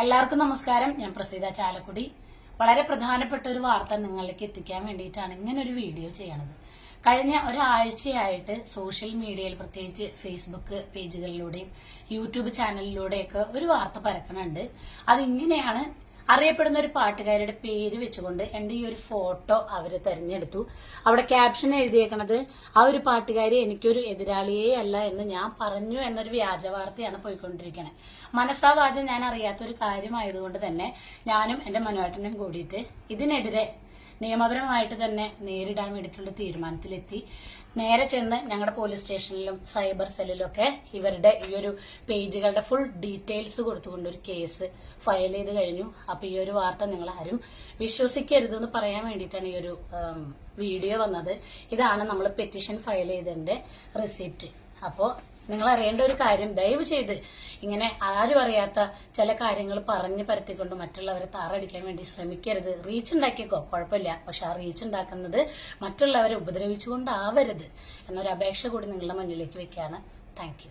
എല്ലാവർക്കും നമസ്കാരം. ഞാൻ പ്രസീത ചാലക്കുടി. വളരെ പ്രധാനപ്പെട്ട ഒരു വാർത്ത നിങ്ങളിലേക്ക് എത്തിക്കാൻ വേണ്ടിയിട്ടാണ് ഇങ്ങനെ ഒരു വീഡിയോ ചെയ്യണത്. കഴിഞ്ഞ ഒരാഴ്ചയായിട്ട് സോഷ്യൽ മീഡിയയിൽ പ്രത്യേകിച്ച് ഫേസ്ബുക്ക് പേജുകളിലൂടെയും യൂട്യൂബ് ചാനലിലൂടെയൊക്കെ ഒരു വാർത്ത പരക്കണുണ്ട്. അതിങ്ങനെയാണ് അറിയപ്പെടുന്ന ഒരു പാട്ടുകാരുടെ പേര് വെച്ചുകൊണ്ട് എന്റെ ഈ ഒരു ഫോട്ടോ അവർ തെരഞ്ഞെടുത്തു. അവിടെ ക്യാപ്ഷൻ എഴുതിയേക്കണത് ആ ഒരു പാട്ടുകാരി എനിക്കൊരു എതിരാളിയേ അല്ല എന്ന് ഞാൻ പറഞ്ഞു എന്നൊരു വ്യാജ വാർത്തയാണ് പോയിക്കൊണ്ടിരിക്കുന്നത് മനസ്സാവാചം ഞാൻ അറിയാത്തൊരു കാര്യമായതുകൊണ്ട് തന്നെ ഞാനും എന്റെ മനോട്ടനും കൂടിയിട്ട് ഇതിനെതിരെ നിയമപരമായിട്ട് തന്നെ നേരിടാൻ വേണ്ടിയിട്ടുള്ള തീരുമാനത്തിലെത്തി. നേരെ ചെന്ന് ഞങ്ങളുടെ പോലീസ് സ്റ്റേഷനിലും സൈബർ സെല്ലിലും ഒക്കെ ഇവരുടെ ഈ ഒരു പേജുകളുടെ ഫുൾ ഡീറ്റെയിൽസ് കൊടുത്തുകൊണ്ട് ഒരു കേസ് ഫയൽ ചെയ്ത് കഴിഞ്ഞു. അപ്പൊ ഈ ഒരു വാർത്ത നിങ്ങൾ ആരും വിശ്വസിക്കരുതെന്ന് പറയാൻ വേണ്ടിയിട്ടാണ് ഈ ഒരു വീഡിയോ വന്നത്. ഇതാണ് നമ്മൾ പെറ്റീഷൻ ഫയൽ ചെയ്തതിന്റെ റെസിപ്റ്റ് അപ്പോ നിങ്ങൾ അറിയേണ്ട ഒരു കാര്യം ദയവ് ചെയ്ത് ഇങ്ങനെ ആരും അറിയാത്ത ചില കാര്യങ്ങൾ പറഞ്ഞു പരത്തിക്കൊണ്ട് മറ്റുള്ളവരെ താറടിക്കാൻ വേണ്ടി ശ്രമിക്കരുത്. റീച്ച് ഉണ്ടാക്കിക്കോ കുഴപ്പമില്ല. പക്ഷെ ആ റീച്ച് ഉണ്ടാക്കുന്നത് മറ്റുള്ളവരെ ഉപദ്രവിച്ചുകൊണ്ടാവരുത് എന്നൊരു അപേക്ഷ കൂടി നിങ്ങളുടെ മുന്നിലേക്ക് വെക്കുകയാണ്. താങ്ക്